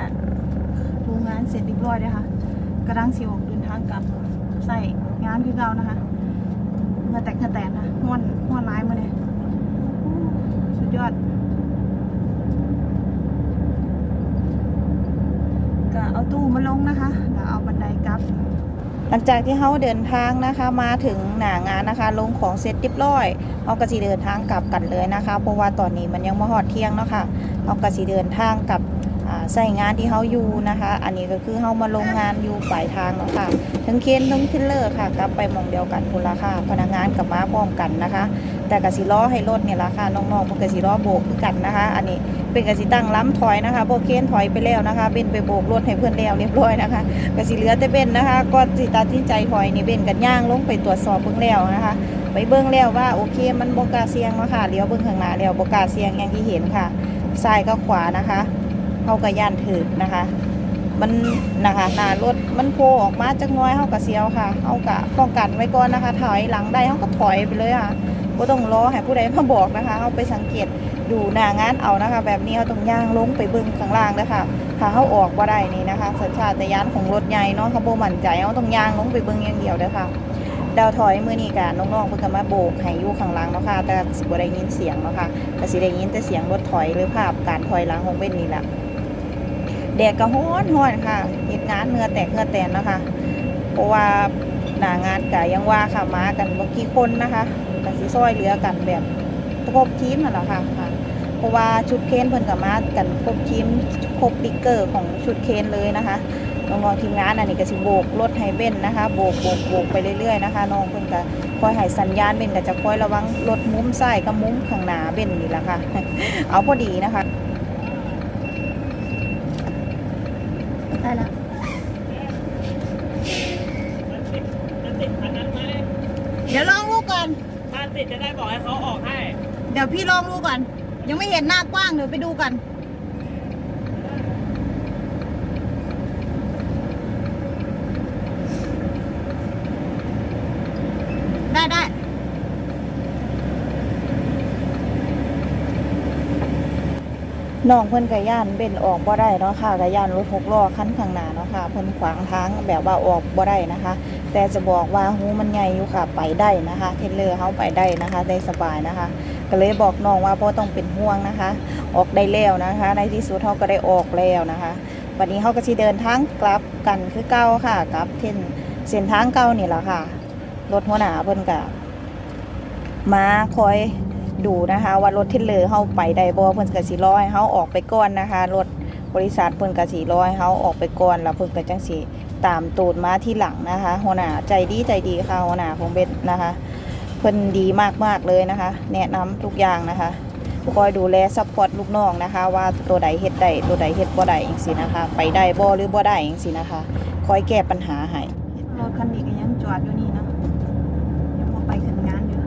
เนี่ยโรงงานเสร็จเรียบร้อยเลยค่ะกระดังสิออกเดินทางกลับใส่งานคือเรานะคะเมื่อแตกเมื่อแตนค่ะห้วนห้วนร้ายมาเลยสุดยอดก็เอาตู้มาลงนะคะแล้วเอาบันไดกลับ หลังจากที่เขาเดินทางนะคะมาถึงหน้างานนะคะ ลงของเสร็จเรียบร้อยเขาก็สิเดินทางกลับกันเลยนะคะ เพราะว่าตอนนี้มันยังมาหอดเที่ยงเนาะค่ะเขาก็สิเดินทางกลับ ใส่งานที่เขาอยู่นะคะ อันนี้ก็คือเขามาลงงานอยู่ปลายทางเนาะค่ะทั้งเคนทั้งทิลเลอร์ค่ะกลับไปมองเดียวกันคุณละค่ะพนักงานกับมาพร้อมกันนะคะ แต่กสิล้อให้รถเนี่ยละค่ะน้องๆมันกสิล้อโบกกันนะคะ อันนี้เป็นกสิตั้งล้ำถอยนะคะโบเคนถอยไปแล้วนะคะเบนไปโบกรถให้เพื่อนแล้วเรียบร้อยนะคะก็สิเหลือแต่เบนนะคะก็สิตัดสินใจถอยนี่เบนกันย่างลงไปตรวจสอบเบื้องแล้วนะคะไปเบื้องแล้วว่าโอเคมันโบกาเสียงเนาค่ะเลี้ยวเบื้องข้างหน้าแล้วโบกาเสียงอย่างที่เห็นค่ะซ้ายก็ขวานะคะ เขาก็ย่านถือนะคะ มันนะคะหน้ารถมันโผล่ออกมาจักน้อยเขาก็เสียวค่ะเขาก็ป้องกันไว้ก่อนนะคะ ถอยหลังได้เขาก็ถอยไปเลยค่ะก็ต้องรอให้ผู้ใดมาบอกนะคะเอาไปสังเกตดูหน้างานเอานะคะ แบบนี้เขาต้องย่างลงไปเบื้งข้างล่างนะคะถ้าเขาออกบ่าได้นี่นะคะ สัญชาตญาณของรถใหญ่เนาะเขาโบมั่นใจเขาต้องย่างลงไปเบิ่งอย่างเดียวเด้อค่ะดาวถอยมือนี้กะน้องๆเพิ่นก็มาโบกให้ยู่ข้างหลังเนาะค่ะแต่สิบได้ยินเสียงเนาะค่ะก็สิได้ยินแต่เสียงรถถอยหรือภาพการถอยหลังของเว้นนี่แหละ แดดก็ร้อนร้อนค่ะเฮ็ดงานเหงื่อแตกเหงื่อแตนนะคะ เพราะว่าหน้างานก็ยังว่าค่ะมากันบ่กี่คนนะคะก็สิซอยเหลือกันแบบครบทีมนั่นแหละค่ะค่ะ เพราะว่าชุดเคนเพิ่นก็มากันครบทีมครบบิ๊กเกอร์ของชุดเคนเลยนะคะน้องๆทีมงานอันนี้ก็สิโบกรถให้เบนนะคะโบกโบกโบกไปเรื่อยๆนะคะน้องเพิ่นก็คอยให้สัญญาณเบนก็จะคอยระวังรถมุมซ้ายกับมุมข้างหน้าเบนนี่แหละค่ะ เอาพอดีนะคะ ได้แล้วจะติดคันนั้นไหมเดี๋ยวลองลูกก่อน ถ้าติดจะได้บอกให้เขาออกให้ เดี๋ยวพี่ลองดูก่อน ยังไม่เห็นหน้ากว้างเดี๋ยวไปดูกัน ได้ได้ น้องเพิ่นก็ย่านเบนออกบ่ได้เนาะค่ะก็ย่านรถหกล้อคันข้างหน้าเนาะค่ะเพิ่นขวางทางแบบว่าออกบ่ได้นะคะ แต่จะบอกว่าหูมันใหญ่อยู่ค่ะไปได้นะคะ เทเลอร์เฮาไปได้นะคะ ได้สบายนะคะ ก็เลยบอกน้องว่าบ่ต้องเป็นห่วงนะคะ ออกได้แล้วนะคะ ในที่สุดเขาก็ได้ออกแล้วนะคะวันนี้เขาก็สิเดินทางกลับกันคือเก่าค่ะกลับเส้นเส้นทางเก่านี่แหละค่ะรถหัวหน้าเพิ่นก็มาคอย ดูนะคะว่ารถเทรลเลอร์เฮาไปได้บ่เพิ่นก็สิร้อให้เฮาออกไปก่อนนะคะรถบริษัทเพิ่นก็สิร้อให้เฮาออกไปก่อนแล้วเพิ่นก็จังสิตามตูดมาที่หลังนะคะหัวหน้าใจดีใจดีค่ะหัวหน้าของเบสนะคะเพิ่นดีมากๆเลยนะคะ แนะนำทุกอย่างนะคะคอยดูแลซัพพอร์ตลูกน้องนะคะ ว่าตัวใดเฮ็ดได้ตัวใดเฮ็ดบ่ได้จังซี่นะคะ ไปได้บ่หรือบ่ได้จังซี่นะคะ คอยแก้ปัญหาให้รถคันนี้ก็ยังจอดอยู่นี่นะยังบ่ไปขึ้นงานอยู่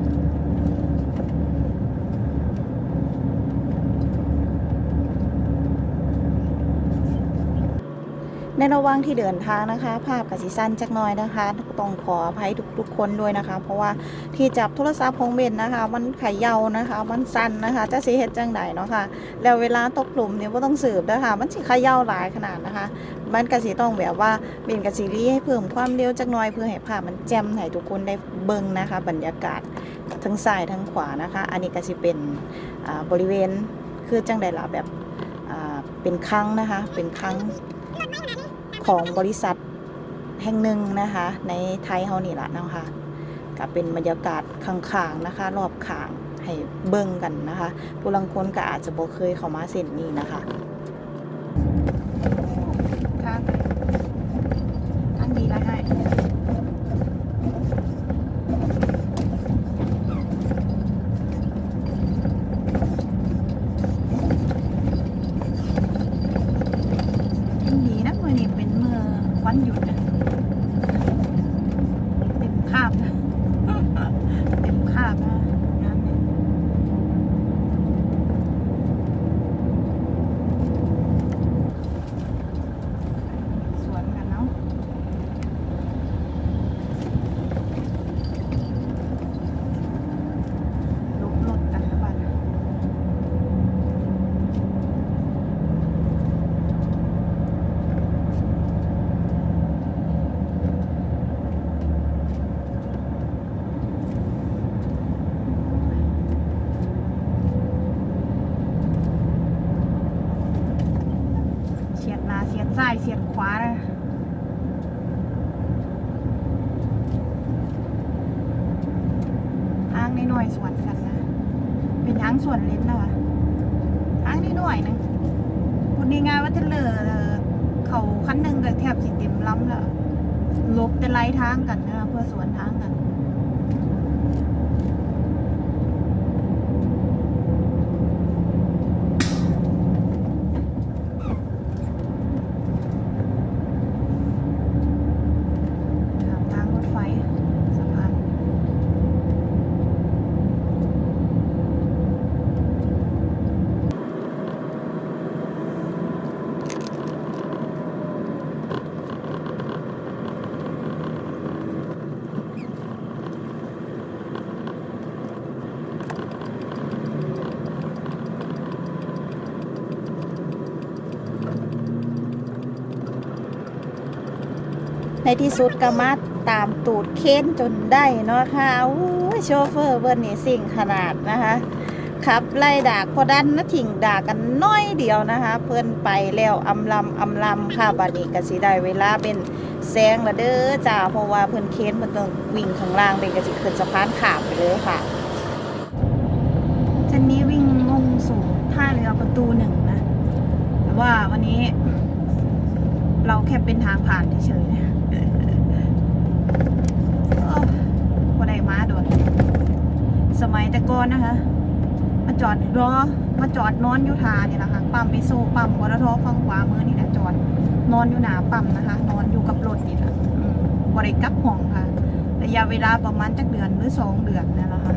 ในระหว่างที่เดินทางนะคะ ภาพกระสิสั้นจักหน่อยนะคะต้องขออภัยทุกๆคนด้วยนะคะ เพราะว่าที่จับโทรศัพท์ของเบนนะคะ มันเขย่านะคะ มันสั่นนะคะ จะสิเฮ็ดจังไดเนาะค่ะแล้วเวลาตกหลุมเนี่ยบ่ต้องสืบนะคะมันสิเขย่าหลายขนาดนะคะ มันก็สิต้องแบบว่าเบนกับซีรีให้เพิ่มความเร็วจักหน่อยเพื่อให้ภาพมันแจ่มให้ทุกคนได้เบิ่งนะคะ บรรยากาศทั้งซ้ายทั้งขวานะคะ อันนี้ก็สิเป็นบริเวณคือจังไดล่ะแบบเป็นครั้งนะคะ เป็นครั้ง ของบริษัทแห่งหนึ่งนะคะ ในไทยเฮานี่แหละนะคะก็เป็นบรรยากาศข้างๆนะคะ รอบข้างให้เบิ่งกันนะคะผู้ลังคนก็อาจจะบ่เคยเข้ามาเส้นนี้นะคะ ครับอันนี้ละให้ดีนะเมื่อนี้เป็นเมื่อวันหยุดนะเต็มคาบนะ เต็มคาบนะงานเนี่ย ซ้ายเสียดขวานะทางนิดหน่ อยสวนกันนะ เป็นทางสวนเลนแล้วอะทางนี้หน่อยหนึงคนนี้งานว่าจะเลอเขาคันหนึ่งก็แทบสิเต็มล้ำแล้วลบแต่ไล่ทางกันนะเพื่อสวนทางกัน ถามทางรถไฟสะพานใน ที่สุดก็มาตามตูดเค้นจนได้เนาะค่ะอู้โชเฟอร์เบิร์นี่สิ่งขนาดนะคะขับไล่ด่าพอดันนะถิ่งด่ากันน้อยเดียวนะคะ เพื่อนไปแล้วอำลำอำลำค่ะบัดนี้ก็สิได้เวลาเป็นแซงละเด้อจ้าเพราะว่าเพื่อนเค้นมันต้องวิ่งข้างล่างเป็นกระสิขึ้นสะพานขามไปเลยค่ะเส้นนี้วิ่งมุ่งสู่ท่าเรือประตูหนึ่งนะแต่ว่าวันนี้ เราแค่เป็นทางผ่านเฉยๆ โอ้บ่ได้มา โดนสมัยแต่ก่อนนะคะ มาจอดรอมาจอดนอนอยู่ทานี่แหละค่ะปั๊มมิโซปั๊มวรทอฝั่งขวามือนี่แหละจอดนอนอยู่หนาปั๊มนะคะ นอนอยู่กับรถนี่แหละบ่ได้กลับห้องค่ะระยะเวลาประมาณจักเดือนหรือสองเดือนนั่แหละค่ะ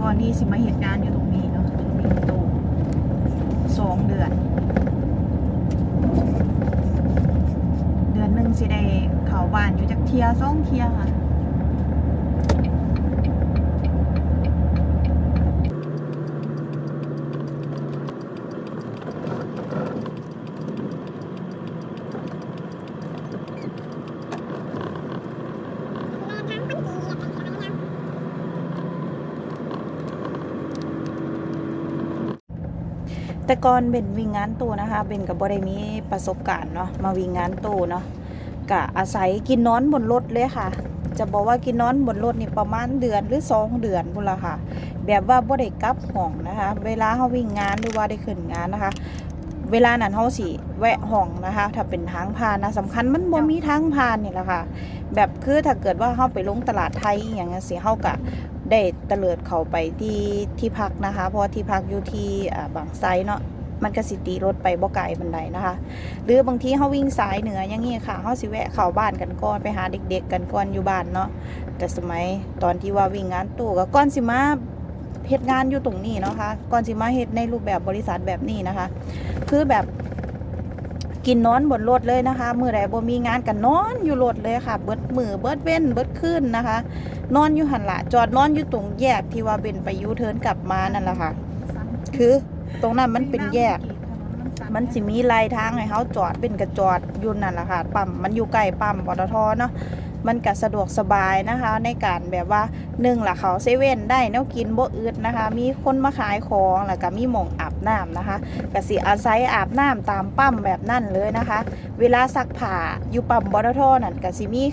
ก่อนที่สิมาเหตุการณ์อยู่ตรงนี้เนาะมีตูสองเดือน เดือนหนึ่งสิได้เขาบ้านอยู่จากเทียสองเทียค่ะ แต่ก่อนเบนวิ่งงานตู้นะคะเบนกับ่ได้มีประสบการณ์เนาะมาวิ่งงานตู้เนาะกะอาศัยกินนอนบนรถเลยค่ะ จะบอกว่ากินนอนบนรถนี่ประมาณเดือนหรือสองเดือนพุ่นละค่ะ แบบว่าบ่ได้กลับห้องนะคะ เวลาเขาวิ่งงานหรือว่าได้ขึ้นงานนะคะ เวลานั้นเขาสิแวะห้องนะคะ ถ้าเป็นทางผ่านนะสำคัญมันบ่มีทางผ่านนี่แหละค่ะ แบบคือถ้าเกิดว่าเขาไปลงตลาดไทยอย่างเงี้ยสิเขากะได้เตลิดเขาไปที่ที่พักนะคะ เพราะที่พักอยู่ที่บางไซเนาะ มันก็สิตีรถไปบ่ไกลบันไดนะคะ หรือบางทีเขาวิ่งสายเหนืออย่างงี้ค่ะเขาสิแวะเข้าบ้านกันก่อนไปหาเด็ก ๆ กันก่อนอยู่บ้านเนาะแต่สมัยตอนที่ว่าวิ่งงานตู้ก็ก่อนสิมาเฮ็ดงานอยู่ตรงนี้เนาะคะก่อนสิมาเฮ็ดในรูปแบบบริษัทแบบนี้นะคะ คือแบบกินนอนบนรถเลยนะคะ มือใดบ่มีงานกันนอนอยู่รถเลยค่ะ เบิดมือเบิดเว้นเบิดขึ้นนะคะ นอนอยู่หันละจอดนอนอยู่ตรงแยกที่ว่าเป็นไปยูเทิร์นกลับมานั่นแหละค่ะ คือ ตรงนั้นมันเป็นแยก มันสิมีลายทางให้เขาจอดเป็นกระจอดอยู่นั่นแหละค่ะปั๊มมันอยู่ใกล้ปั๊มปตทเนาะมันก็สะดวกสบายนะคะ ในการแบบว่าหนึ่งละเขาเซเว่นได้แนวกินบ่อืดนะคะ มีคนมาขายของแล้วก็มีหม่องอาบน้ำนะคะกสิอาศัยอาบน้ำตามปั๊มแบบนั่นเลยนะคะ เวลาซักผ้าอยู่ปั๊มปตทนั่นกสิมี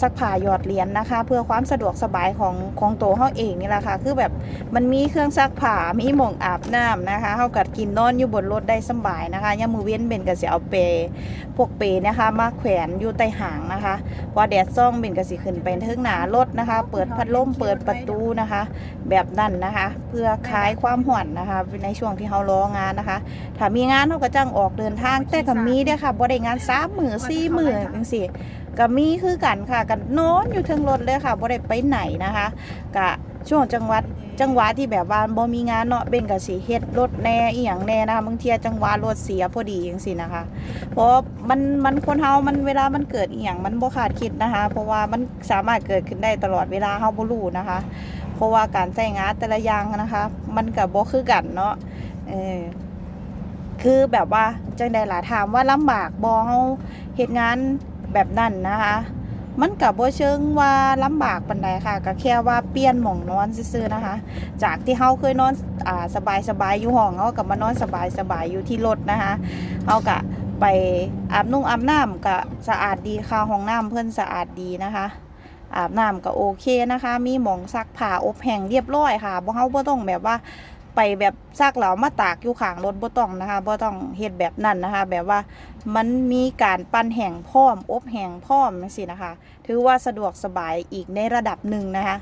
ซักผ้าหยอดเหรียญนะคะ เพื่อความสะดวกสบายของของตัวเขาเองนี่แหละค่ะคือแบบมันมีเครื่องซักผ้ามีหม่องอาบน้ำนะคะเขากัดกินนอนอยู่บนรถได้สบายนะคะยามมือเว้นเบนก็สิเอาเปย์พวกเปย์นะคะ มาแขวนอยู่ใต้หางนะคะพอแดดซ่องเบนก็สิขึ้นไปเทิงหนารถนะคะ เปิดพัดลมเปิดประตูนะคะ แบบนั้นนะคะ เพื่อคลายความห่อนนะคะ ในช่วงที่เขารองานนะคะ ถ้ามีงานเขาก็จ้างออกเดินทางแต่ก็มีเด้ค่ะบ่ได้งานสามมือสี่มือจังซี่ ก็มีคือกันค่ะกันนอนอยู่เทิงรถเลยค่ะบ่ได้ไปไหนนะคะกะช่วงจังหวัดจังหวะที่แบบว่าบ่มีงานเนาะเบนก็สิเฮ็ดรถแน่อีหยังแน่นะคะบางเทียจังหวะรถเสียพอดีจังซี่นะคะ เพราะมันมันคนเฮามันเวลามันเกิดอีหยังมันบ่คาดคิดนะคะ เพราะว่ามันสามารถเกิดขึ้นได้ตลอดเวลาเฮาบ่รู้นะคะ เพราะว่าการใช้งานแต่ละอย่างนะคะ มันก็บ่คือกันเนาะเออคือแบบว่าจังได๋ล่ะถามว่าลำบากบ่เฮาเฮ็ดงาน แบบนั้นนะคะ มันกับบ่เชิงว่าลำบากปานใดค่ะ ก็แค่ว่าเปลี่ยนหม่องนอนซื่อๆนะคะ จากที่เฮาเคยนอนอ่าสบายๆอยู่ห้องเฮาก็มานอนสบายๆอยู่ที่รถนะคะเฮาก็ไปอาบนุ่งอาบน้ำก็สะอาดดีค่ะห้องน้ำเพื่อนสะอาดดีนะคะ อาบน้ำก็โอเคนะคะ มีหมองซักผ้าอบแห้งเรียบร้อยค่ะบ่เฮาบ่ต้องแบบว่า ไปแบบซากเหลามาตากอยู่ข้างรถบ่ต้องนะคะบ่ต้องเฮ็ดแบบนั้นนะคะ แบบว่ามันมีการปั้นแห่งพร้อม อบแห่งพร้อมจังซี่นะคะ ถือว่าสะดวกสบายอีกในระดับหนึ่งนะคะ